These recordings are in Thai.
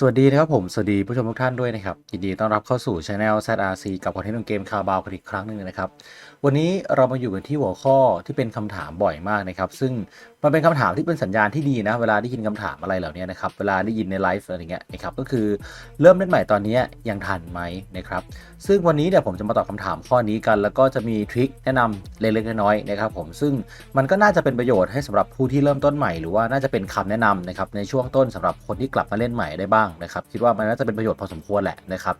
สวัสดีนะครับผม สวัสดีผู้ชมทุกท่านด้วยนะครับ ยินดีต้อนรับเข้าสู่ช anel ZRC กับคอนเทนต์ของเกมคาบาวกันอีกครั้งหนึ่งนะครับ วันนี้เรามาอยู่กันที่หัวข้อที่เป็นคำถามบ่อยมากนะครับ ซึ่งมันเป็นคำถามที่เป็นสัญญาณที่ดีนะ เวลาได้ยินคำถามอะไรเหล่านี้นะครับ เวลาได้ยินในไลฟ์อะไรเงี้ยนะครับ ก็คือเริ่มเล่นใหม่ตอนนี้ยังทันไหมนะครับ ซึ่งวันนี้เนี่ยวผมจะมาตอบคำถามข้อนี้กัน แล้วก็จะมีทริคแนะนำเล็กๆน้อยๆนะครับผม ซึ่งมันก็น่าจะเป็นประโยชน์ให้สำหรับผู้ที่เริ่มต้นใหม่ หรือว่าน่าจะเป็นคำแนะนำนะครับในช่วงต้นสำหรับคนที่กลับมาเล่นใหม่ได้บ้างนะครับคิดว่ามันน่าจะเป็นประโยชน์พอสมควรแหละนะครับ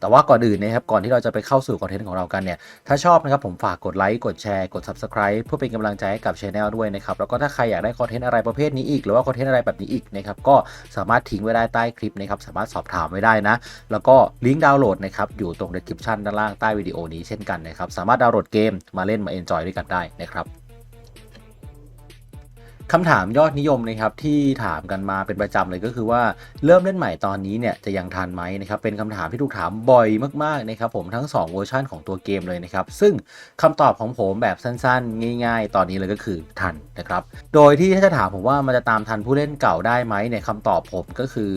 แต่ว่าก่อนอื่นนะครับก่อนที่เราจะไปเข้าสู่คอนเทนต์ของเรากันเนี่ยถ้าชอบนะครับผมฝากกดไลค์กดแชร์กด Subscribe เพื่อเป็นกำลังใจให้กับช anel ด้วยนะครับแล้วก็ถ้าใครอยากได้คอนเทนต์อะไรประเภทนี้อีก หรือว่าคอนเทนต์อะไรแบบนี้อีกนะครับก็สามารถทิ้งไว้ได้ใต้คลิปนะครับสามารถสอบถามไว้ได้นะ แล้วก็ลิงก์ดาวน์โหลดนะครับอยู่ตรง description ด้านล่างใต้วิดีโอนี้เช่นกันนะครับสามารถดาวน์โหลดเกมมาเล่นมา enjoy ด้วยกันได้นะครับ คำถามยอดนิยมนะครับที่ถามกันมาเป็นประจำเลยก็คือว่าเริ่มเล่นใหม่ตอนนี้เนี่ยจะยังทันไหมนะครับเป็นคำถามที่ถูกถามบ่อยมากๆนะครับผมทั้ง 2 เวอร์ชันของตัวเกมเลยนะครับซึ่งคำตอบของผมแบบสั้นๆ ง่าย ๆ ตอนนี้เลยก็คือทันนะครับโดยที่ถ้าจะถามผมว่ามันจะตามทันผู้เล่นเก่าได้ไหมเนี่ยคำตอบผมก็คือ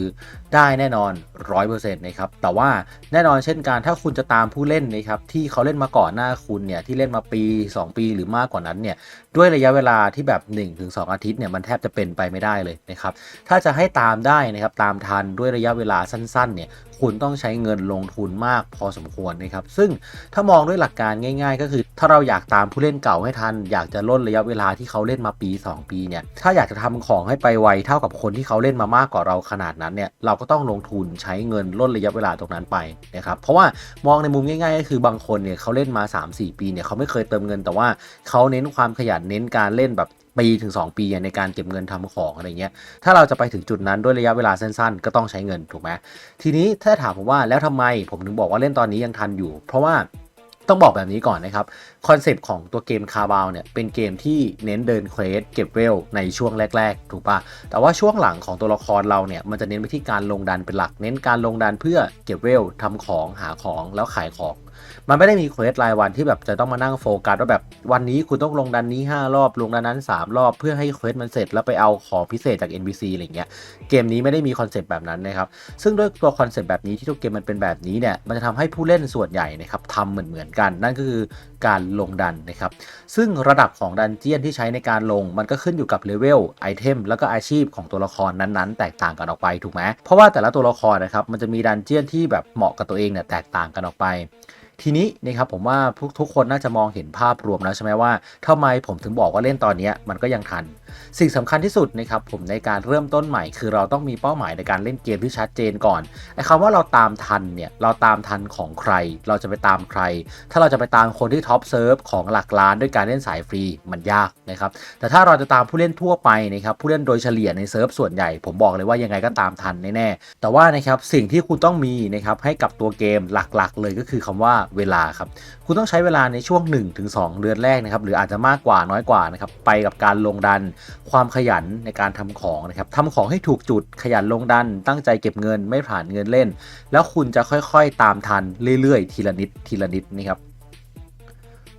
ได้แน่นอน 100%นะครับ แต่ว่าแน่นอนเช่นกันถ้าคุณจะตามผู้เล่นนะครับที่เขาเล่นมาก่อนหน้าคุณเนี่ยที่เล่นมาปี 2 ปีหรือมากกว่านั้นเนี่ยด้วยระยะเวลาที่แบบ 1-2 อาทิตย์เนี่ยมันแทบจะเป็นไปไม่ได้เลยนะครับถ้าจะให้ตามได้นะครับตามทันด้วยระยะเวลาสั้นๆเนี่ย คุณต้องใช้เงินลงทุนมากพอสมควรนะครับ ซึ่งถ้ามองด้วยหลักการง่าย ๆ ก็คือถ้าเราอยากตามผู้เล่นเก่าให้ทัน อยากจะล่นระยะเวลาที่เขาเล่นมาปี 2 ปีเนี่ยถ้าอยากจะทำของให้ไปไวเท่ากับคนที่เขาเล่นมามากกว่าเราขนาดนั้นเนี่ยเราก็ต้องลงทุนใช้เงินล่นระยะเวลาตรงนั้นไปนะครับเพราะว่ามองในมุมง่าย ๆ ก็คือบางคนเนี่ยเขาเล่นมา 3-4 ปีเนี่ยเขาไม่เคยเติมเงินแต่ว่าเขาเน้นความขยันเน้นการเล่นแบบ ปีถึง 2 ปีในการเก็บเงินทำของอะไรเงี้ย ถ้าเราจะไปถึงจุดนั้นด้วยระยะเวลาสั้นๆ ก็ต้องใช้เงินถูกไหมทีนี้ถ้าถามผมว่าแล้วทำไมผมถึงบอกว่าเล่นตอนนี้ยังทันอยู่ เพราะว่าต้องบอกแบบนี้ก่อนนะครับ คอนเซปต์ของตัวเกมคาบาวเนี่ย เป็นเกมที่เน้นเดินเควสเก็บเวลในช่วงแรก ๆ ถูกปะแต่ว่าช่วงหลังของตัวละครเราเนี่ย มันจะเน้นไปที่การลงดันเป็นหลัก เน้นการลงดันเพื่อเก็บเวลทำของหาของแล้วขายของ มันไม่ได้มีเควสรายวันที่แบบจะต้องมานั่งโฟกัสว่าแบบวันนี้คุณต้องลงดันนี้ 5 รอบลงดันนั้น 3 รอบเพื่อให้เควสมันเสร็จแล้วไปเอาของพิเศษจาก NPC อะไรเงี้ยเกมนี้ไม่ได้มีคอนเซปต์แบบนั้นนะครับซึ่งด้วยตัวคอนเซปต์แบบนี้ที่ตัวเกมมันเป็นแบบนี้เนี่ยมันจะทำให้ผู้เล่นส่วนใหญ่นะครับทำเหมือนเหมือนกัน นั่นก็คือการลงดันนะครับซึ่งระดับของดันเจียนที่ใช้ในการลงมันก็ขึ้นอยู่กับเลเวลไอเทมแล้วก็อาชีพของตัวละครนั้นๆ แตกต่างกันออกไปถูกไหมเพราะว่าแต่ละตัวละครนะครับมันจะมีดันเจียนที่แบบเหมาะกับตัวเองเนี่ยแตกต่างกันออกไป ทีนี้นะครับผมว่าทุกทุกคนน่าจะมองเห็นภาพรวมแล้วใช่ไหมว่าทำไมผมถึงบอกว่าเล่นตอนนี้มันก็ยังทัน สิ่งสำคัญที่สุดนะครับผมในการเริ่มต้นใหม่ คือเราต้องมีเป้าหมายในการเล่นเกมที่ชัดเจนก่อนไอ้คำว่าเราตามทันเนี่ยเราตามทันของใคร เราจะไปตามใคร ถ้าเราจะไปตามคนที่ท็อปเซิร์ฟของหลักล้านด้วยการเล่นสายฟรีมันยากนะครับแต่ถ้าเราจะตามผู้เล่นทั่วไปนะครับผู้เล่นโดยเฉลี่ยในเซิร์ฟส่วนใหญ่ ผมบอกเลยว่ายังไงก็ตามทันแน่ๆแต่ว่านะครับสิ่งที่คุณต้องมีนะครับให้กับตัวเกมหลักๆ เลยก็คือคำว่าเวลาครับคุณต้องใช้เวลาในช่วง 1-2 เดือนแรกนะครับหรืออาจจะมากกว่าน้อยกว่านะครับไปกับการลงดัน ความขยันในการทำของนะครับทำของให้ถูกจุดขยันลงดัน ตั้งใจเก็บเงินไม่ผ่านเงินเล่น แล้วคุณจะค่อยๆ ตามทันเรื่อยๆ ทีละนิดทีละนิดนะครับ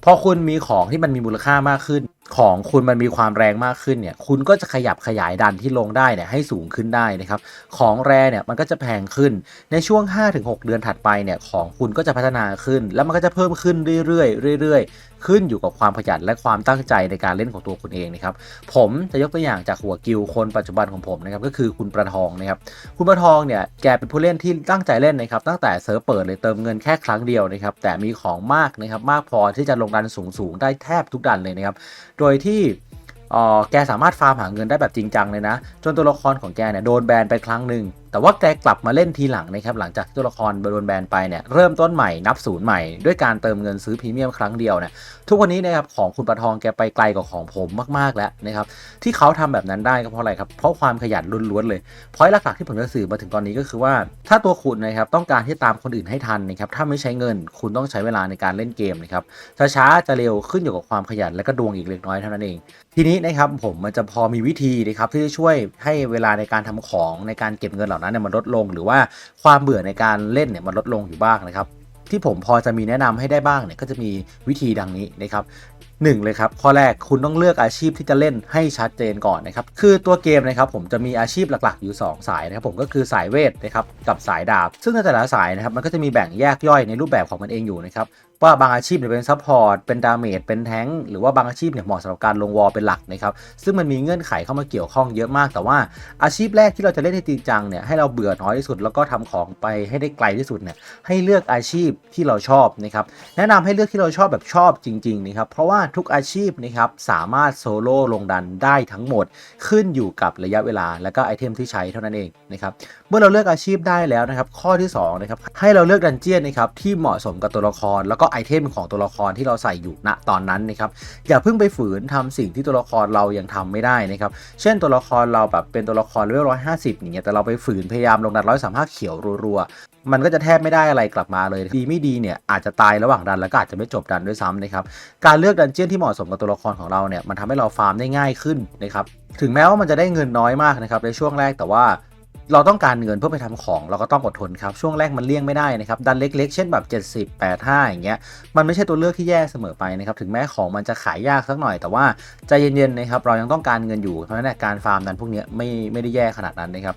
พอคุณมีของที่มันมีมูลค่ามากขึ้น ของคุณมันมีความแรงมากขึ้นเนี่ย คุณก็จะขยับขยายดันที่ลงได้เนี่ยให้สูงขึ้นได้นะครับ ของแร่เนี่ยมันก็จะแพงขึ้น ในช่วง 5-6 เดือนถัดไปเนี่ยของคุณก็จะพัฒนาขึ้น แล้วมันก็จะเพิ่มขึ้นเรื่อยๆเรื่อยๆ ขึ้นอยู่กับความขยันและความตั้งใจในการเล่นของตัวคุณเองนะครับ ผมจะยกตัวอย่างจากหัวกิลคนปัจจุบันของผมนะครับก็คือคุณประทองนะครับ คุณประทองเนี่ยแกเป็นผู้เล่นที่ตั้งใจเล่นนะครับตั้งแต่เซิร์ฟเปิดเลยเติมเงินแค่ครั้งเดียวนะครับแต่มีของมากนะครับมากพอที่จะลงดันสูงๆได้แทบทุกดันเลยนะครับโดยที่แกสามารถฟาร์มหาเงินได้แบบจริงจังเลยนะ จนตัวละครของแกเนี่ยโดนแบนไปครั้งหนึ่งแต่ว่าแกกลับมาเล่นทีหลังนะครับหลังจากตัวละครโดนแบนไปเนี่ยเริ่มต้นใหม่นับศูนย์ใหม่ด้วยการเติมเงินซื้อพรีเมียมครั้งเดียวเนี่ยทุกวันนี้นะครับของคุณประทองแกไปไกลกว่าของผมมากๆแล้วนะครับที่เขาทำแบบนั้นได้ก็เพราะอะไรครับเพราะความขยันล้วนๆเลยเพราะหลักๆที่ผมจะสื่อมาถึงตอนนี้ก็คือว่า ถ้าตัวคุณนะครับต้องการที่ตามคนอื่นให้ทันนะครับถ้าไม่ใช้เงิน คุณต้องใช้เวลาในการเล่นเกมนะครับจะช้าจะเร็วขึ้นอยู่กับความขยันและก็ดวงอีกเล็กน้อยเท่านั้นเอง ทีนี้นะครับผมมันจะพอมีวิธีนะครับที่จะช่วยให้เวลาในการทำของในการเก็บเงินเหล่านั้นเนี่ยมันลดลง หรือว่าความเบื่อในการเล่นเนี่ยมันลดลงอยู่บ้างนะครับที่ผมพอจะมีแนะนำให้ได้บ้างเนี่ยก็จะมีวิธีดังนี้นะครับ 1 เลยครับข้อแรกคุณต้องเลือกอาชีพที่จะเล่นให้ชัดเจนก่อนนะครับคือตัวเกมนะครับผมจะมีอาชีพหลักๆอยู่ 2 สายนะครับผมก็คือสายเวทนะครับกับสายดาบ ซึ่งในแต่ละสายนะครับมันก็จะมีแบ่งแยกย่อยในรูปแบบของมันเองอยู่นะครับว่าบางอาชีพเนี่ยเป็นซัพพอร์ต เป็นดาเมจ เป็นแทงหรือว่าบางอาชีพเนี่ยเหมาะสำหรับการลงวอลเป็นหลักนะครับ ซึ่งมันมีเงื่อนไขเข้ามาเกี่ยวข้องเยอะมาก แต่ว่าอาชีพแรกที่เราจะเล่นให้จริงจังเนี่ยให้เราเบื่อน้อยที่สุด แล้วก็ทำของไปให้ได้ไกลที่สุดเนี่ยให้เลือกอาชีพที่เราชอบนะครับ แนะนำให้เลือกที่เราชอบแบบชอบจริงๆนะครับ เพราะว่าทุกอาชีพนะครับสามารถโซโล่ลงดันได้ทั้งหมด ขึ้นอยู่กับระยะเวลาและก็ไอเทมที่ใช้เท่านั้นเองนะครับเมื่อเราเลือกอาชีพได้แล้วนะครับ ข้อที่2นะครับให้เราเลือกดันเจียนนะครับที่เหมาะสมกับตัวละคร แล้วก็ไอเทมของตัวละครที่เราใส่อยู่ณตอนนั้นนะครับอย่าเพิ่งไปฝืนทำสิ่งที่ตัวละครเรายังทำไม่ได้นะครับเช่นตัวละครเราแบบเป็นตัวละครเลเวลร้อยห้าสิบอย่างเงี้ยแต่เราไปฝืนพยายามลงดันร้อยสามห้าเขียวรัวๆมันก็จะแทบไม่ได้อะไรกลับมาเลย ดีไม่ดีเนี่ยอาจจะตายระหว่างดันแล้วก็อาจจะไม่จบดันด้วยซ้ำนะครับ การเลือกดันเจนที่เหมาะสมกับตัวละครของเราเนี่ยมันทำให้เราฟาร์มได้ง่ายขึ้นนะครับถึงแม้ว่ามันจะได้เงินน้อยมากนะครับในช่วงแรกแต่ว่าเราต้องการเงินเพื่อไปทำของเราก็ต้องอดทนครับ ช่วงแรกมันเลี่ยงไม่ได้นะครับ ดันเล็ก ๆ เช่นแบบ 70 85 อย่างเงี้ยมันไม่ใช่ตัวเลือกที่แย่เสมอไปนะครับ ถึงแม้ของมันจะขายยากสักหน่อย แต่ว่าใจเย็นๆนะครับเรายังต้องการเงินอยู่เพราะฉะนั้นการฟาร์มดันพวกเนี้ยไม่ไม่ได้แย่ขนาดนั้นนะครับ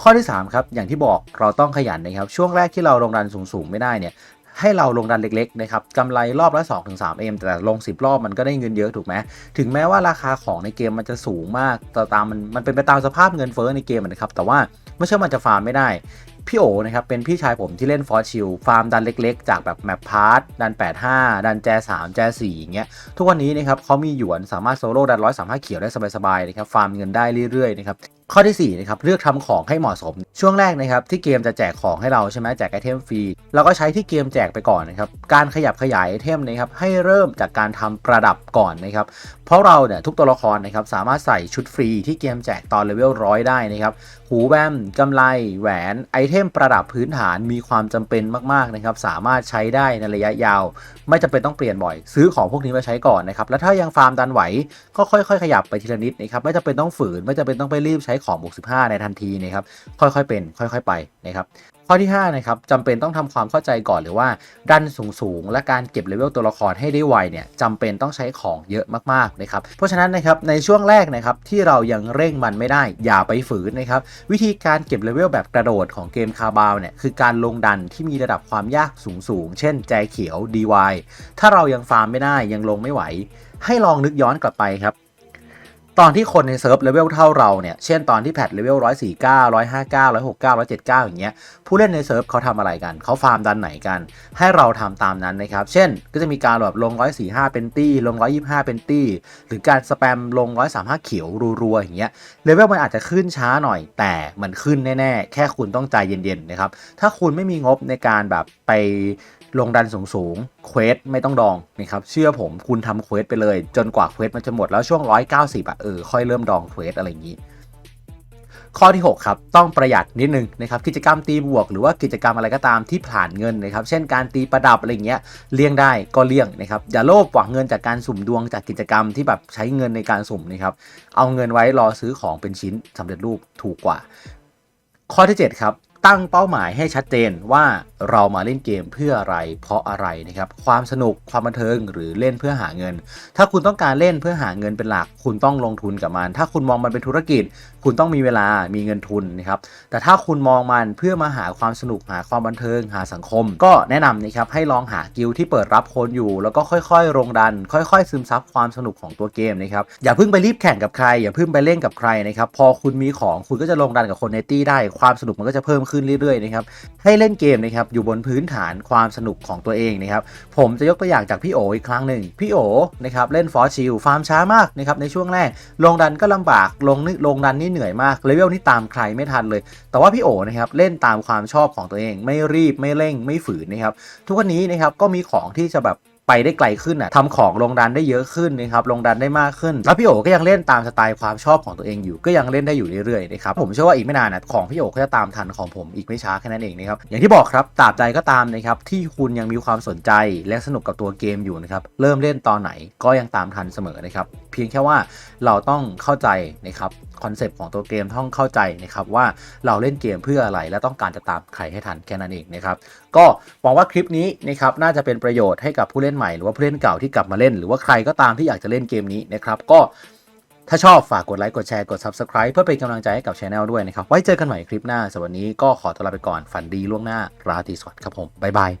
ข้อที่3ครับอย่างที่บอกเราต้องขยันนะครับช่วงแรกที่เราลงดันสูงๆไม่ได้เนี่ย ให้เราลงดันเล็กๆนะครับกำไรรอบละ 2-3เอ็มแต่ลง 10 รอบมันก็ได้เงินเยอะถูกไหมถึงแม้ว่าราคาของในเกมมันจะสูงมากแต่ตามมันมันเป็นไปตามสภาพเงินเฟ้อในเกมนะครับ แต่ว่าไม่ใช่มันจะฟาร์มไม่ได้ พี่โอนะครับเป็นพี่ชายผมที่เล่นฟอร์ชิลฟาร์มดันเล็กๆ จากแบบแมปพาร์ตดัน 85 ดันแจ 3 แจ 4 อย่างเงี้ยทุกวันนี้นะครับเขามีหยวนสามารถโซโล่ดันร้อยสามห้าเขียวได้สบายๆนะครับฟาร์มเงินได้เรื่อยๆนะครับ ข้อที่ 4 นะครับ เลือกทำของให้เหมาะสม ช่วงแรกนะครับ ที่เกมจะแจกของให้เราใช่ไหมแจกไอเทมฟรีเราก็ใช้ที่เกมแจกไปก่อนนะครับ การขยับขยายไอเทมนะครับให้เริ่มจากการทำประดับก่อนนะครับ เพราะเราเนี่ยทุกตัวละครนะครับสามารถใส่ชุดฟรีที่เกมแจกตอนเลเวลร้อยได้นะครับ หูแวมกำไลแหวนไอเทมประดับพื้นฐานมีความจำเป็นมากๆนะครับสามารถใช้ได้ในระยะยาว ไม่จำเป็นต้องเปลี่ยนบ่อย ซื้อของพวกนี้มาใช้ก่อนนะครับแล้วถ้ายังฟาร์มดันไหวก็ค่อย ๆ ขยับไปทีละนิดนะครับไม่จำเป็นต้องฝืนไม่จำเป็นต้องไปรีบใช้ของบวก15 ในทันทีนะครับ ค่อยๆเป็น ค่อยๆไปนะครับ ข้อที่5นะครับจำเป็นต้องทำความเข้าใจก่อนหรือว่าดันสูงๆ และการเก็บเลเวลตัวละครให้ได้ไวเนี่ยจำเป็นต้องใช้ของเยอะมากๆนะครับเพราะฉะนั้นนะครับในช่วงแรกนะครับที่เรายังเร่งมันไม่ได้อย่าไปฝืนนะครับวิธีการเก็บเลเวลแบบกระโดดของเกมคาบาวเนี่ยคือการลงดันที่มีระดับความยากสูงๆ เช่น แจเขียว DY ถ้าเรายังฟาร์มไม่ได้ยังลงไม่ไหวให้ลองนึกย้อนกลับไปครับ ตอนที่คนในเซิร์ฟเลเวลเท่าเราเนี่ย เช่นตอนที่แพทเลเวล149 159 169 179อยห้าเก้าร้อยหกเก้าร้อยเจ็ดเก้าอย่างเงี้ย ผู้เล่นในเซิร์ฟเขาทำอะไรกัน เขาฟาร์มดันไหนกัน ให้เราทำตามนั้นนะครับ เช่น ก็จะมีการแบบลง145เป็นตี้ ลง125เป็นตี้ หรือการสแปมลง135เขียวรัวๆอย่างเงี้ย เลเวลมันอาจจะขึ้นช้าหน่อย แต่มันขึ้นแน่ๆ แค่คุณต้องใจเย็นๆนะครับ ถ้าคุณไม่มีงบในการแบบไป ลงดันสูงๆเควสไม่ต้องดองนะครับเชื่อผมคุณทำเควสไปเลย จนกว่าเควสมันจะหมดแล้วช่วง 190อะเออค่อยเริ่มดองเควสอะไรอย่างนี้ ข้อที่ 6 ครับ ต้องประหยัดนิดนึงนะครับกิจกรรมตีบวก หรือว่ากิจกรรมอะไรก็ตามที่ผ่านเงินนะครับเช่นการตีประดับอะไรเงี้ยเลี่ยงได้ก็เลี่ยงนะครับอย่าโลภหวังเงินจากการสุ่มดวงจากกิจกรรมที่แบบใช้เงินในการสุ่มนะครับเอาเงินไว้รอซื้อของเป็นชิ้นสำเร็จรูปถูกกว่า ข้อที่ 7 ครับ ตั้งเป้าหมายให้ชัดเจนว่าเรามาเล่นเกมเพื่ออะไร เพราะอะไรนะครับ ความสนุกความบันเทิงหรือเล่นเพื่อหาเงิน ถ้าคุณต้องการเล่นเพื่อหาเงินเป็นหลัก คุณต้องลงทุนกับมัน ถ้าคุณมองมันเป็นธุรกิจ คุณต้องมีเวลามีเงินทุนนะครับ แต่ถ้าคุณมองมันเพื่อมาหาความสนุกหาความบันเทิงหาสังคม ก็แนะนำนะครับให้ลองหากิลที่เปิดรับคนอยู่ แล้วก็ค่อยๆลงดัน ค่อย ๆ ซึมซับความสนุกของตัวเกมนะครับอย่าเพิ่งไปรีบแข่งกับใคร อย่าเพิ่งไปเล่นกับใครนะครับพอคุณมีของคุณก็จะลงดันกับคนในตี้ได้ความสนุกมันก็จะเพิ่มขึ้นเรื่อยๆนะครับให้เล่นเกมนะครับอยู่บนพื้นฐานความสนุกของตัวเองนะครับผมจะยกตัวอย่างจากพี่โออีกครั้งหนึ่งพี่โอนะครับเล่นฟอร์ชิลฟาร์มช้ามากนะครับในช่วงแรกลงดันก็ลำบากลงนี่ลงดันนี่เหนื่อยมากเลเวลนี่ตามใครไม่ทันเลย แต่ว่าพี่โอนะครับเล่นตามความชอบของตัวเอง ไม่รีบไม่เร่งไม่ฝืนนะครับทุกวันนี้นะครับก็มีของที่จะแบบ ไปได้ไกลขึ้นอะทำของลงดันได้เยอะขึ้นนะครับลงดันได้มากขึ้น แล้วพี่โอก็ยังเล่นตามสไตล์ความชอบของตัวเองอยู่ ก็ยังเล่นได้อยู่เรื่อยๆนะครับผมเชื่อว่าอีกไม่นานนะของพี่โอก็จะตามทันของผมอีกไม่ช้าแค่นั้นเองนะครับอย่างที่บอกครับตราบใดก็ตามนะครับที่คุณยังมีความสนใจและสนุกกับตัวเกมอยู่นะครับเริ่มเล่นตอนไหนก็ยังตามทันเสมอนะครับเพียงแค่ว่าเราต้องเข้าใจนะครับคอนเซปต์ของตัวเกมต้องเข้าใจนะครับว่าเราเล่นเกมเพื่ออะไรและต้องการจะตามใครให้ทันแค่นั้นเองนะครับก็หวังว่าคลิปนี้นะครับน่าจะเป็นประโยชน์ให้กับผู้เล่นใหม่ หรือว่าผู้เล่นเก่าที่กลับมาเล่น หรือว่าใครก็ตามที่อยากจะเล่นเกมนี้นะครับก็ถ้าชอบฝากกดไลค์ กดแชร์ กด Subscribe เพื่อเป็นกำลังใจให้กับช anel ด้วยนะครับ ไว้เจอกันใหม่คลิปหน้าสำหรับวันนี้ก็ขอตัวลาไปก่อน ฝันดีล่วงหน้า ราตรีสวัสดิ์ครับผม บ๊ายบาย